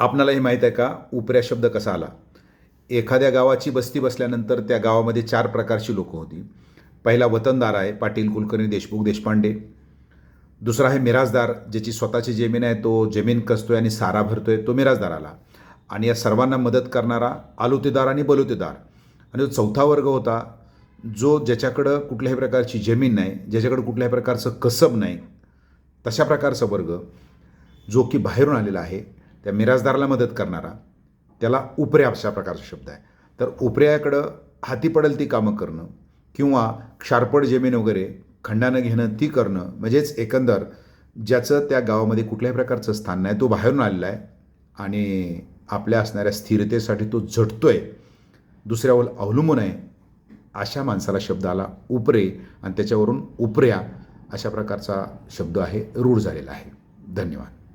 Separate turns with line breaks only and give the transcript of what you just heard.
आपणाला हे माहीत आहे का? उपऱ्या शब्द कसा आला? एखाद्या गावाची बस्ती बसल्यानंतर त्या गावामध्ये चार प्रकारची लोकं होती. पहिला वतनदार आहे पाटील कुलकर्णी देशमुख देशपांडे. दुसरा आहे मिराजदार ज्याची स्वतःची जमीन आहे तो जमीन कसतोय आणि सारा भरतोय तो मिराजदार आला. आणि या सर्वांना मदत करणारा आलुतेदार आणि बलुतेदार. आणि जो चौथा वर्ग होता जो ज्याच्याकडं कुठल्याही प्रकारची जमीन नाही ज्याच्याकडं कुठल्याही प्रकारचं कसब नाही तशा प्रकारचा वर्ग जो की बाहेरून आलेला आहे. त्या मिराजदाराला मदत करणारा त्याला उपऱ्या अशा प्रकारचा शब्द आहे. तर उपऱ्याकडं हाती पडेल ती कामं करणं किंवा क्षारपड जमीन वगैरे खंडानं घेणं ती करणं म्हणजेच एकंदर ज्याचं त्या गावामध्ये कुठल्याही प्रकारचं स्थान नाही तो बाहेरून आलेला आहे आणि आपल्या असणाऱ्या स्थिरतेसाठी तो झटतो आहे दुसऱ्यावर अवलंबून आहे अशा माणसाला शब्द आला उपरे आणि त्याच्यावरून उपऱ्या अशा प्रकारचा शब्द आहे रूढ झालेला आहे. धन्यवाद.